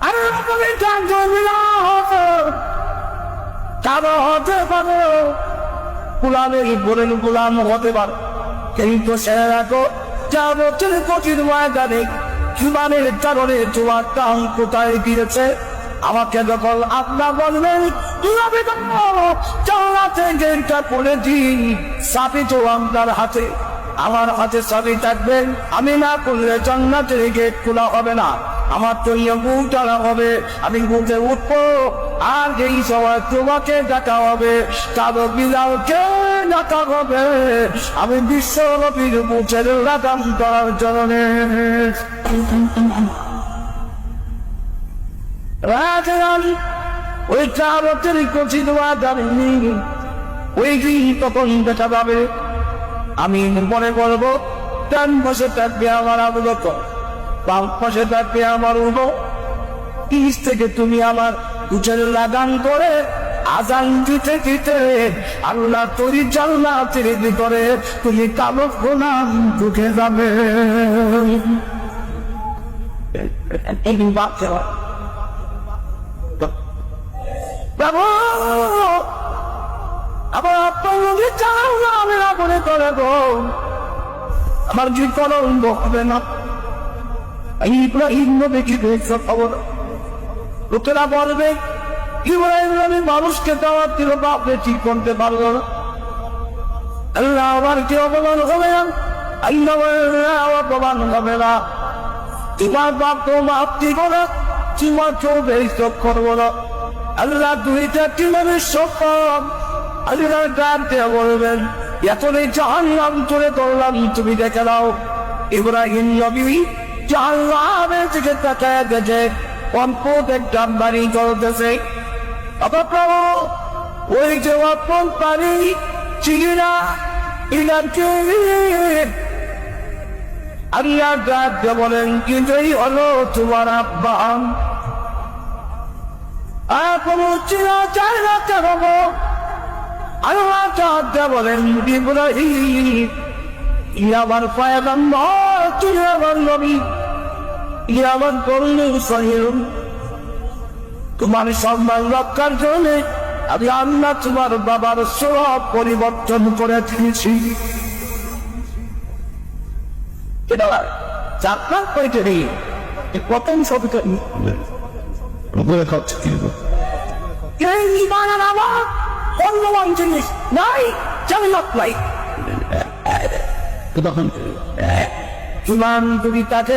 আরে না কারও হতে পারো? গুলামের বলেন হতে পারো? কিন্তু সে রাখো যা বছর কঠিন ময়দানে তোমার কোথায় গিয়েছে? আমাকে যখন আপনার গেটটা পড়ে দিন চাবি তো আপনার হাতে। আমার হাতে চাবি থাকবেন আমি না করলে জান্নাতের গেট খোলা হবে না। আমার তো বুক টানা হবে। আমি বুকে উঠবো, আর এই সময় তোমাকে ডাকা হবে। কারও বিলালকে ডাকা হবে। আমি বিশ্ব নবীর মুখের লাগাম করার জন্য। ওই চারতের কচি দেওয়া জানি ওই দিন তখন দেখা পাবে? আমি মনে করব ডান পাশে থাকবে আমার আবুলত বাম পাশে থাকবে আমার উনো পিস থেকে তুমি আমার উচের লাগান করে, আজান দিতে দিতে আল্লাহ তরি জান্নাতের ভিতরে তুমি কালো গোলাম ঢুকে যাবে। আমার আপনার নদী চাও না, আমি করে করে গো আমার যে কলঙ্ক হবে না। ইব্রাহিম নবী কি দেখছ খবর লোকেরা বলবে ইব্রাহিম নবী মানুষকে দাওয়াত দিল বাপরে ঠিক করতে পারল না আল্লাহ আমার কি অপমান হবে না আল্লাহ অপমান হবে না তোমার বাপ তো মাপ দিব না তোমার চোখে চোখ করব না আল্লাহ দুইটা টিমের সক্ষম আল্লাহ ডাকতে বলবেন এতটাই জানলাম তুলে করলাম তুমি দেখে দাও ইব্রাহিম নবী জানলামের দিকে তাকায় গেছে। অল্পত একটা বাড়ি চলতেছে অপপ্রভ ওই যে অপন পানি, চিনা ইনাকে আল্লাহ ডাকতে বলেন কিন্তু এই হলো তোমার আব্বা। আর কোন চিনা চায় আমার নবী। ই আমার করুণ সহিম তোমার সম্মান রক্ষার জন্য আমি আল্লাহ তোমার বাবার সব পরিবর্তন করে দিয়েছি করেছে রে প্রথম ছবিটা বলে খাচ্ছে এই ইমানের আমার অন্যমান জিনিস নাই জান্নাত নাই তো তখন ইমান যদি তাকে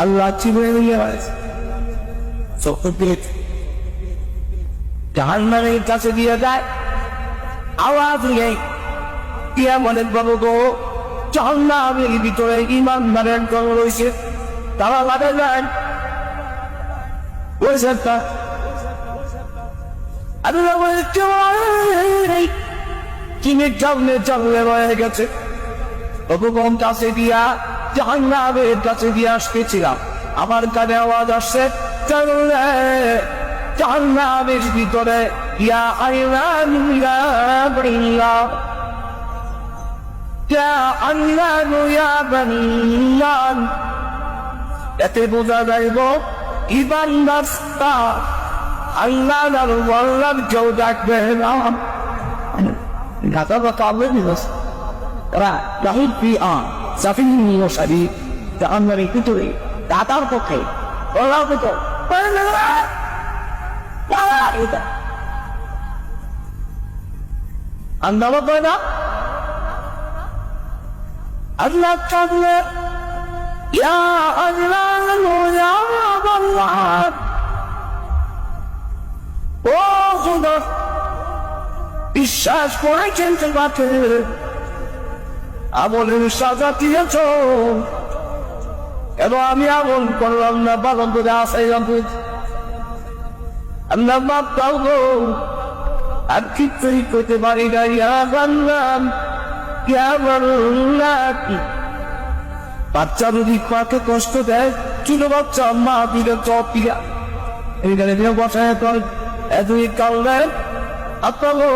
আল্লাহ চিনে নিয়ে হয়েছে জাহান্নামের কাছে দিয়ে যায়, আওয়াজ নিয়ে ইয়া মনে বাবু গো জাহান্নামের ভিতরে ইমান মারেন কম রয়েছে। তারা লাগাই যান ওই সরকার আল্লাহ বলে কিনে জানলে জানলে রয়ে গেছে। ভগবান কাছে দিয়া জাহান্নামের কাছে দিয়ে আসতেছিলাম। আমার কানে আওয়াজ আসছে জাহান্নামের ভিতরে আল্লাহ এতে বোঝা যাইব ইবান রাস্তা আল্লাহ আর বললাম কেউ ডাকবে না। Kata kata Allah ni bos. Ra, lahir bi an. Safi ni mo sabi. Ta an mari kutu ni. Ta ta ko kai. Ola ko to. Pala na. Pala ita. Anda mo ba na? Allah kabla. Ya Allah, ya Allah. Oh, Khuda. বিশ্বাস করে চিনতে পারতে আমলের সাজা দিয়েছ। কেন আমি আমল করলাম না? বালন করে আসাই আল্লাহ মাপ দাও গো। আর কিছুই করতে পারি না ইয়া বান্নাম ইয়া বাচ্চা যদি মাকে কষ্ট দেয় চুলো বাচ্চা, মা দিলে চপ দিয়া এইখানে দিয়ে বসায় তোর এতই কাললে আপনাগো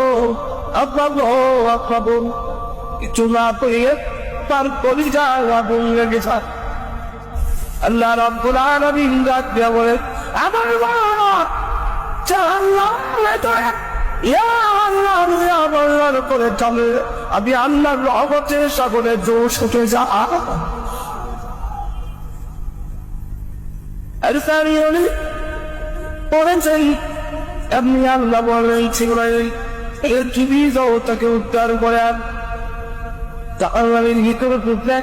আপনাগো আপনাগো কিছু না করিয়ে তার কলিজা আগুন লেগে আল্লাহ রব্বুল আলামিন ডাক বলে, আমার তুমি করে আমি আল্লাহর রহমতের সাগরে জোশ উঠে যা। আরসালিউনি পড়েছেন আপনি আল্লাহ বলেন ছিলেন এর টিভি জগৎটাকে করে জাহান্নামের ভিতরে ঢুকলে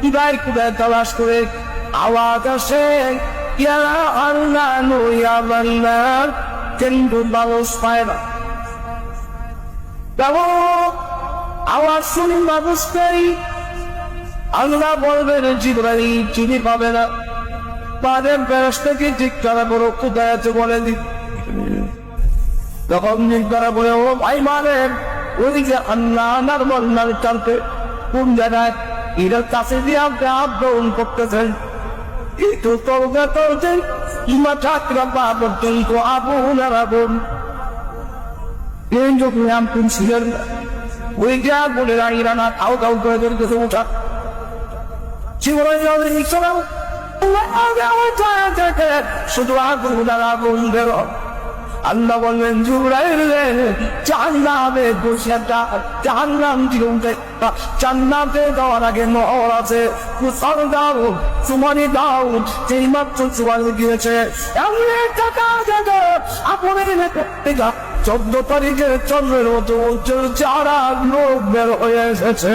কিবাই কিবাই তালাশ করে আওয়াজ আসে? ইয়া আল্লাহ নো ইয়া আল্লাহ কিন্তু মানুষ পায় না। আওয়াজ শুনি মানুষ পাই আল্লাহ বলবেন চিনি পাবে না। ব্যাস থেকে ঠিক তারা বড় কোথায় আছে বলে দি তখন ঠিক তারা বলে, ও ভাই মারেন ওদিকে আল্লাহ আনার বন্যার টানতে কোন জায়গায় এরা কাছে দিয়ে আপনি আন্দোলন করতেছেন। একটু তলগা চলছে ইমা ঠাকুরা পা পর্যন্ত আবুন আর আবুন এই যখন আমপুন ছিলেন ওই যা বলে রানীরা না কাউ কাউ করে ধরে গেছে উঠা। জীবনে যাদের ইচ্ছা শুধু আগুন আগুন বের আল্লাহ বললেন জুড়াইল জান্নাতে বসে জান্নাম জীবনতে জান্নাতে যাওয়ার আগে নহর আছে। কুসর দাও, সুমানি দাও। যেই মাত্র সুমানি দিয়েছে এমন টাকা দেবে আপনাদের থেকে চোদ্দ তারিখে চন্দ্রের মতো চারা লোক বের হয়ে এসেছে।